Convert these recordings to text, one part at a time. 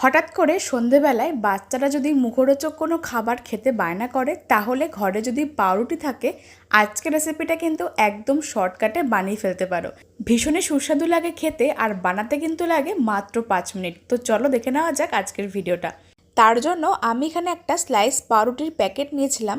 হঠাৎ করে সন্ধেবেলায় বাচ্চারা যদি মুখরোচক কোনো খাবার খেতে বায়না করে, তাহলে ঘরে যদি পাউরুটি থাকে, আজকের রেসিপিটা কিন্তু একদম শর্টকাটে বানিয়ে ফেলতে পারো। ভীষণই সুস্বাদু লাগে খেতে আর বানাতে কিন্তু লাগে মাত্র পাঁচ মিনিট। তো চলো দেখে নেওয়া যাক আজকের ভিডিওটা তার জন্য আমি এখানে একটা স্লাইস পাউরুটির প্যাকেট নিয়েছিলাম।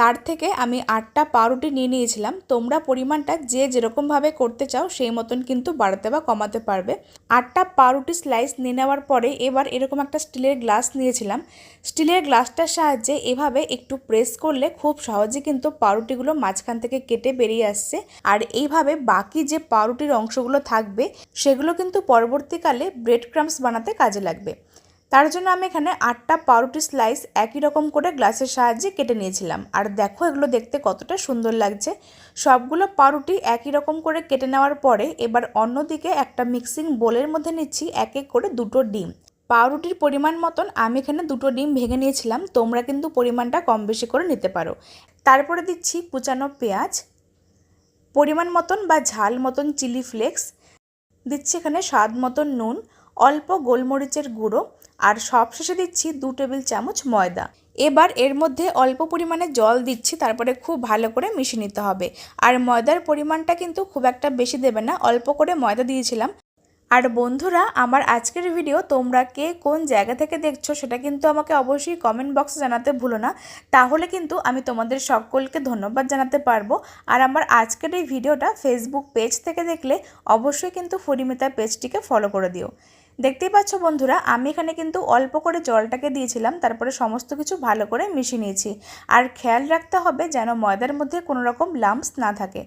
তার থেকে আমি আটটা পাউরুটি নিয়ে নিয়েছিলাম। তোমরা পরিমাণটা যে যেরকমভাবে করতে চাও সেই মতন কিন্তু বাড়াতে বা কমাতে পারবে। আটটা পাউরুটি স্লাইস নিয়ে নেওয়ার পরে এবার এরকম একটা স্টিলের গ্লাস নিয়েছিলাম। স্টিলের গ্লাসটার সাহায্যে এভাবে একটু প্রেস করলে খুব সহজে কিন্তু পাউরুটিগুলো মাঝখান থেকে কেটে বেরিয়ে আসছে। আর এইভাবে বাকি যে পাউরুটির অংশগুলো থাকবে সেগুলো কিন্তু পরবর্তীকালে ব্রেড ক্রামস বানাতে কাজে লাগবে। তার জন্য আমি এখানে আটটা পাউরুটি স্লাইস একই রকম করে গ্লাসের সাহায্যে কেটে নিয়েছিলাম। আর দেখো, এগুলো দেখতে কতটা সুন্দর লাগছে। সবগুলো পাউরুটি একই রকম করে কেটে নেওয়ার পরে এবার অন্যদিকে একটা মিক্সিং বোলের মধ্যে নিচ্ছি এক এক করে দুটো ডিম। পাউরুটির পরিমাণ মতন আমি এখানে দুটো ডিম ভেঙে নিয়েছিলাম, তোমরা কিন্তু পরিমাণটা কম বেশি করে নিতে পারো। তারপরে দিচ্ছি কুচানো পেঁয়াজ, পরিমাণ মতন বা ঝাল মতন চিলি ফ্লেক্স দিচ্ছি এখানে স্বাদ মতন নুন অল্প গোলমরিচের গুঁড়ো আর সবশেষে দিচ্ছি দু টেবিল চামচ ময়দা। এবার এর মধ্যে অল্প পরিমাণে জল দিচ্ছি, তারপরে খুব ভালো করে মিশিয়ে নিতে হবে। আর ময়দার পরিমাণটা কিন্তু খুব একটা বেশি দেবে না, অল্প করে ময়দা দিয়েছিলাম। আর বন্ধুরা, আমার আজকের ভিডিও তোমরা কে কোন জায়গা থেকে দেখছ সেটা কিন্তু আমাকে অবশ্যই কমেন্ট বক্সে জানাতে ভুলো না। তাহলে কিন্তু আমি তোমাদের সকলকে ধন্যবাদ জানাতে পারব। আর আমার আজকের এই ভিডিওটা ফেসবুক পেজ থেকে দেখলে অবশ্যই কিন্তু ফরিমিতা পেজটিকে ফলো করে দিও। দেখতেই পাচ্ছ বন্ধুরা, আমি এখানে কিন্তু অল্প করে জলটাকে দিয়েছিলাম, তারপরে সমস্ত কিছু ভালো করে মিশিয়ে নিয়েছি। আর খেয়াল রাখতে হবে যেন ময়দার মধ্যে কোনো রকম লাম্পস না থাকে।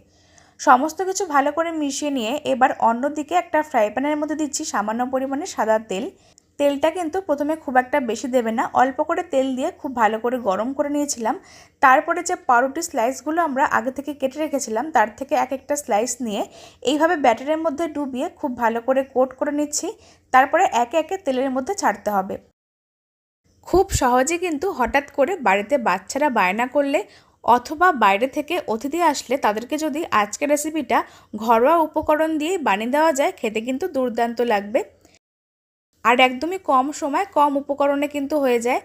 সমস্ত কিছু ভালো করে মিশিয়ে নিয়ে এবার অন্যদিকে একটা ফ্রাই প্যানের মধ্যে দিচ্ছি সামান্য পরিমাণে সাদা তেল। তেলটা কিন্তু প্রথমে খুব একটা বেশি দেবে না। অল্প করে তেল দিয়ে খুব ভালো করে গরম করে নিয়েছিলাম। তারপরে যে পাউরুটি স্লাইসগুলো আমরা আগে থেকে কেটে রেখেছিলাম, তার থেকে এক একটা স্লাইস নিয়ে এইভাবে ব্যাটারের মধ্যে ডুবিয়ে খুব ভালো করে কোট করে নিচ্ছি। তারপরে একে একে তেলের মধ্যে ছাড়তে হবে। খুব সহজে কিন্তু হঠাৎ করে বাড়িতে বাচ্চারা বায়না করলে অথবা বাইরে থেকে অতিথি আসলে তাদেরকে যদি আজকের রেসিপিটা ঘরোয়া উপকরণ দিয়ে বানিয়ে দেওয়া যায়, খেতে কিন্তু দুর্দান্ত লাগবে। একদমই কম সময়, কম উপকরণে কিন্তু হয়ে যায়।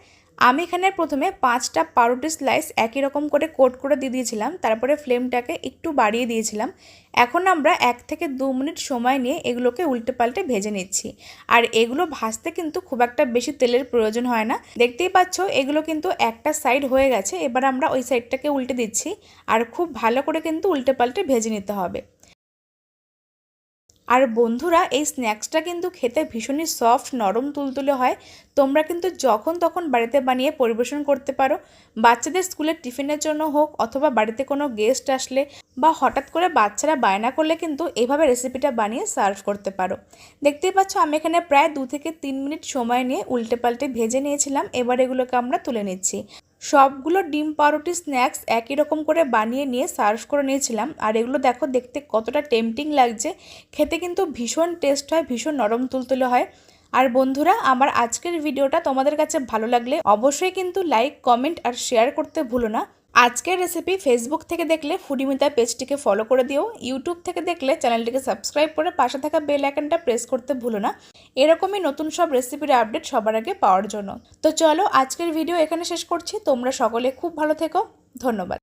আমি এখানে প্রথমে পাঁচটা পাউরুটি স্লাইস একই রকম করে কোট করে দিয়ে দিয়েছিলাম, তারপরে ফ্লেমটাকে একটু বাড়িয়ে দিয়েছিলাম। এখন আমরা এক থেকে দু মিনিট সময় নিয়ে এগুলোকে উল্টে পাল্টে ভেজে নিচ্ছি। আর এগুলো ভাজতে কিন্তু খুব একটা বেশি তেলের প্রয়োজন হয় না। দেখতেই পাচ্ছ, এগুলো কিন্তু একটা সাইড হয়ে গেছে, এবার আমরা ওই সাইডটাকে উল্টে দিচ্ছি। আর খুব ভালো করে কিন্তু উল্টে পাল্টে ভেজে নিতে হবে। আর বন্ধুরা, এই স্ন্যাক্সটা কিন্তু খেতে ভীষণই সফট নরম, তুলতুলে হয়। তোমরা কিন্তু যখন তখন বাড়িতে বানিয়ে পরিবেশন করতে পারো। বাচ্চাদের স্কুলের টিফিনের জন্য হোক অথবা বাড়িতে কোনো গেস্ট আসলে বা হঠাৎ করে বাচ্চারা বায়না করলে কিন্তু এইভাবে রেসিপিটা বানিয়ে সার্ভ করতে পারো। দেখতেই পাচ্ছ, আমি এখানে প্রায় দু থেকে তিন মিনিট সময় নিয়ে উল্টে পাল্টে ভেজে নিয়েছিলাম। এবার এগুলোকে আমরা তুলে নিচ্ছি। সবগুলো ডিম পাউরুটি, স্ন্যাক্স একই রকম করে বানিয়ে নিয়ে সার্ভ করে নিয়েছিলাম। আর এগুলো দেখো, দেখতে কতটা টেম্পটিং লাগছে। খেতে কিন্তু ভীষণ টেস্ট হয়, ভীষণ নরম তুলতুলে হয়। আর বন্ধুরা, আমার আজকের ভিডিওটা তোমাদের কাছে ভালো লাগলে অবশ্যই কিন্তু লাইক কমেন্ট আর শেয়ার করতে ভুলো না। আজকের রেসিপি ফেসবুক থেকে দেখলে ফুডিমিতা পেজটিকে ফলো করে দিও। ইউটিউব থেকে দেখলে চ্যানেলটিকে সাবস্ক্রাইব করে পাশে থাকা বেল আইকনটা প্রেস করতে ভুলো না। এরকমই নতুন সব রেসিপির আপডেট সবার আগে পাওয়ার জন্য। তো চলো আজকের ভিডিও এখানে শেষ করছি। তোমরা সকলে খুব ভালো থেকো। ধন্যবাদ।